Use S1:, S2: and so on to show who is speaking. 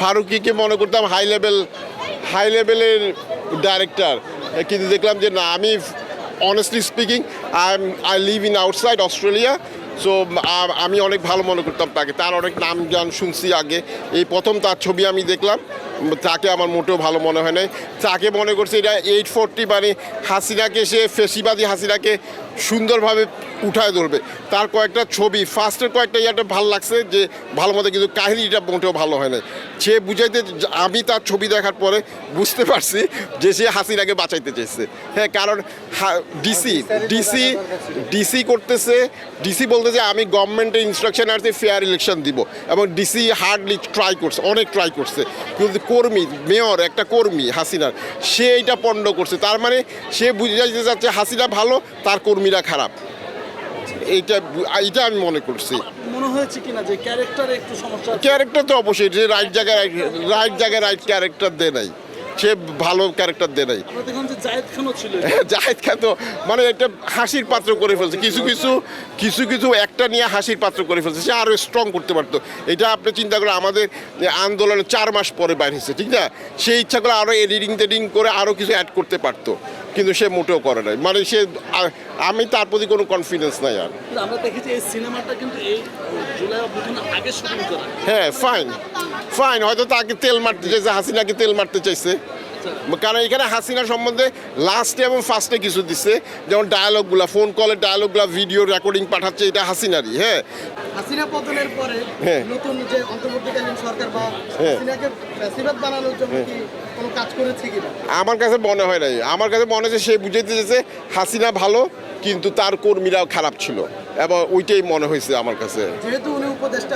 S1: ফারুকিকে মনে করতাম high level high লেভেলের ডাইরেক্টর কিন্তু দেখলাম যে না, আমি honestly speaking I I live in outside Australia so আমি অনেক ভালো মনে করতাম তাকে। তার অনেক নাম জান শুনছি আগে। এই প্রথম তার ছবি আমি দেখলাম। তাকে আমার মোটেও ভালো মনে হয় নাই। তাকে মনে করছে এটা এইট ফোরটি মানে হাসিনাকে, সে ফেসিবাদী হাসিনাকে সুন্দরভাবে উঠায় ধরবে। তার কয়েকটা ছবি ফার্স্টের কয়েকটা ইয়াটা ভালো লাগছে যে ভালো মতো কিন্তু কাহিনীটা মোটেও ভালো হয় না সে বুঝাইতে, আমি তার ছবি দেখার পরে বুঝতে পারছি যে সে হাসিনাকে বাঁচাইতে চেয়েছে। হ্যাঁ কারণ ডিসি ডিসি ডিসি করতেছে ডিসি বলতেছে আমি গভর্নমেন্টের ইনস্ট্রাকশন আসছে ফেয়ার ইলেকশন দিব। এবং ডিসি হার্ডলি ট্রাই করছে, অনেক ট্রাই করছে। কিন্তু কর্মী মেয়র একটা কর্মী হাসিনার। সে এটা পণ্ড করছে। তার মানে সে বুঝাইতে যাচ্ছে হাসিনা ভালো তার কর্মীরা খারাপ। এইটা এইটা আমি মনে করছি।
S2: মনে হয়েছে কিনা যে ক্যারেক্টার একটু সমস্যা
S1: ক্যারেক্টার তো অবশ্যই যে রাইট জায়গায় রাইট জায়গায় রাইট ক্যারেক্টার দেয় নাই। সে ভালো ক্যারেক্টার দেয় নাই। জাহেদ খান তো মানে একটা হাসির পাত্র করে ফেলছে। কিছু কিছু কিছু কিছু একটা নিয়ে হাসির পাত্র করে ফেলছে। সে আরও স্ট্রং করতে পারতো। এটা আপনি চিন্তা করে আমাদের আন্দোলনে চার মাস পরে বাইর হয়েছে ঠিক না? সেই ইচ্ছা করে আরও এডিটিং টেডিং করে আরও কিছু অ্যাড করতে পারতো। কিন্তু সে মোটেও করে নাই। মানে সে আমি তার প্রতি কোনো কনফিডেন্স নাই আর।
S2: আমরা দেখেছি এই সিনেমাটা কিন্তু এই জুলাই আগে শুটিং করা।
S1: হ্যাঁ ফাইন ফাইন হয়তো তাকে তেল মারতে চাইছে হাসিনাকে তেল মারতে চাইছে? কারণ এখানে হাসিনা সম্বন্ধে লাস্টে এবং ফার্স্টে কিছু দিচ্ছে যেমন ডায়ালগুলা ফোন কলের ডায়ালগুলা ভিডিও রেকর্ডিং পাঠাচ্ছে এটা হাসিনারই হ্যাঁ?
S3: হাসিনা পতনের পরে
S1: হ্যাঁ।
S3: নতুন যে অন্তর্বর্তীকালীন সরকার বা
S1: হ্যাঁ।
S3: হাসিনাকে ফ্যাসিবাদ বানানোর জন্য কি কোনো কাজ করেছে কিনা?
S1: আমার কাছে মনে হয় নাই। আমার কাছে মনে হচ্ছে সে বুঝাইতে চেয়েছে হাসিনা ভালো কিন্তু তার কর্মীরাও খারাপ ছিল। এবং ওইটাই মনে হয়েছে আমার কাছে।
S3: যেহেতু উনি উপদেষ্টা